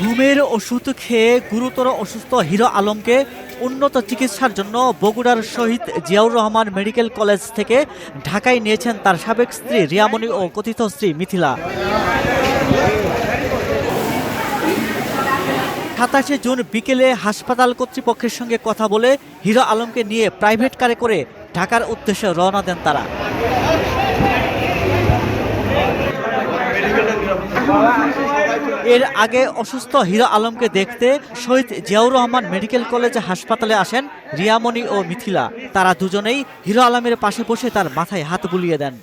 ঘুমের ওষুধ খেয়ে গুরুতর অসুস্থ হিরো আলমকে উন্নত চিকিৎসার জন্য বগুড়ার শহীদ জিয়াউর রহমান মেডিকেল কলেজ থেকে ঢাকায় নিয়েছেন তার সাবেক স্ত্রী রিয়ামণি ও কথিত স্ত্রী মিথিলা। সাতাশে জুন বিকেলে হাসপাতাল কর্তৃপক্ষের সঙ্গে কথা বলে হিরো আলমকে নিয়ে প্রাইভেট কারে করে ঢাকার উদ্দেশ্যে রওনা দেন তারা। এর আগে অসুস্থ হিরো আলমকে দেখতে শহীদ জিয়াউর রহমান মেডিকেল কলেজ হাসপাতালে আসেন রিয়ামণি ও মিথিলা। তারা দুজনেই হিরো আলমের পাশে বসে তার মাথায় হাত বুলিয়ে দেন।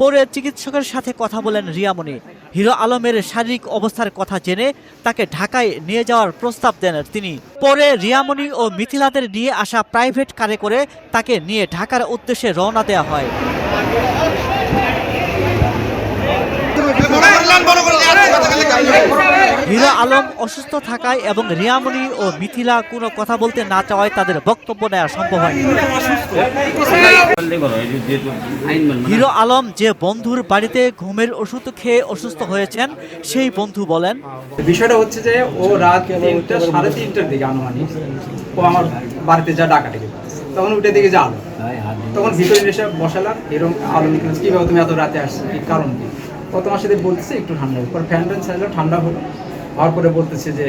পরে চিকিৎসকের সাথে কথা বলেন রিয়ামণি। হিরো আলমের শারীরিক অবস্থার কথা জেনে তাকে ঢাকায় নিয়ে যাওয়ার প্রস্তাব দেন তিনি। পরে রিয়ামণি ও মিথিলাদের নিয়ে আসা প্রাইভেট কারে করে তাকে নিয়ে ঢাকার উদ্দেশ্যে রওনা দেওয়া হয়। হিরো আলম অসুস্থ থাকায় এবং রিয়ামণি ও মিথিলা কোনো কথা বলতে না চাওয়ায় তাদের বক্তব্য নেওয়া সম্ভব হয়নি। হিরো আলম যে বন্ধুর বাড়িতে ঘুমের ওষুধ খেয়ে অসুস্থ হয়েছেন, সেই বন্ধু বলেন, বিষয়টা হচ্ছে যে ও রাত তিনটা, সাড়ে তিনটার দিকে আনুমানিক ও আমার বাড়িতে যা ডাকা ডেকে তখন উঠে দিকে যা আলো। তখন ভিতরে এসে বসালাম এরকম আলো নিকল কীভাবে তুমি এত রাতে আসছো? কারণ কি? তোমার সাথে বলতেছে একটু ঠান্ডা। পর ফ্যান ট্যান ঠান্ডা হলো। হওয়ার পরে বলতেছে যে,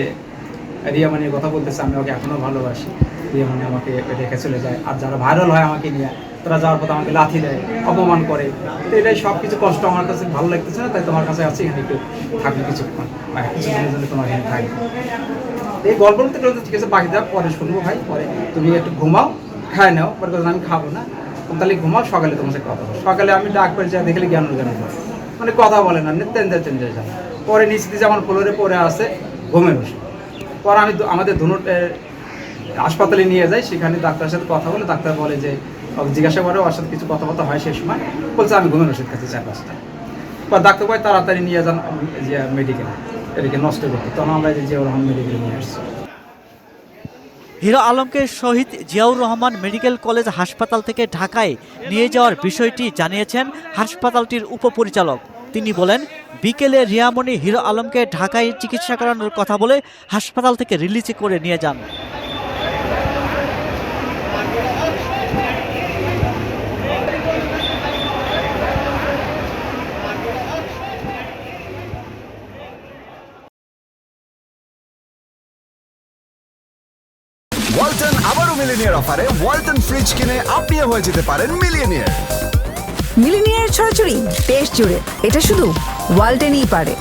রিয়া মানির কথা বলতেছে, আমি ওকে এখনও ভালোবাসি। রিয়া মানে আমাকে রেখে চলে যায়। আর যারা ভাইরাল হয় আমাকে নিয়ে, তারা যাওয়ার পথে আমাকে লাথি দেয়, অপমান করে। তো এটাই সব কিছু কষ্ট আমার কাছে ভালো লাগতেছে না, তাই তোমার কাছে আছি, এখানে একটু থাকবে কিছুক্ষণ। বা কিছুক্ষণের জন্য তোমার এখানে থাকবে। এই গল্প বলতে ঠিক আছে, বাকি যা পরে শুনব ভাই। পরে তুমি একটু ঘুমাও, খায় নাও। পরে আমি খাব না। তাহলে ঘুমাও, সকালে তোমার সাথে কথা। সকালে আমি ডাক যা দেখলে জ্ঞান জ্ঞান মানে কথা বলে না তেঞ্জা তেঞ্জা যায়। পরে নিশ্চিত যে আমার ফ্লোরে পরে আসে ঘুমের ওষুধ পরে আমি আমাদের ধনুট হাসপাতালে নিয়ে যাই, সেখানে ডাক্তারের সাথে কথা বলে, ডাক্তার বলে যে জিজ্ঞাসা করে, ওর সাথে কিছু কথাবার্তা হয় সেই সময়। বলছে, আমি ঘুমের ওষুধ খাচ্ছি চার পাঁচটা বা ডাক্তার ভাই তাড়াতাড়ি নিয়ে যান মেডিকেল এদিকে নষ্ট করতে। তখন আমরা যে জিয়াউর রহমান মেডিকেলে নিয়ে আসছি। হিরো আলমকে শহীদ জিয়াউর রহমান মেডিকেল কলেজ হাসপাতাল থেকে ঢাকায় নিয়ে যাওয়ার বিষয়টি জানিয়েছেন হাসপাতালটির উপপরিচালক। তিনি বলেন বিকেলে রিয়ামণি হিরো আলমকে ঢাকায় চিকিৎসা করানোর কথা বলে হাসপাতাল থেকে রিলিজ করে নিয়ে যান। ওয়ালটন আবারও মিলিনিয়ার অফারে ওয়ালটন ফ্রিজ কিনে আপনিও হয়ে যেতে পারেন মিলিয়নিয়ার। মিলিনিয়ার ছড়াছড়ি বেশ জুড়ে। এটা শুধু ওয়ালটেনই পারে।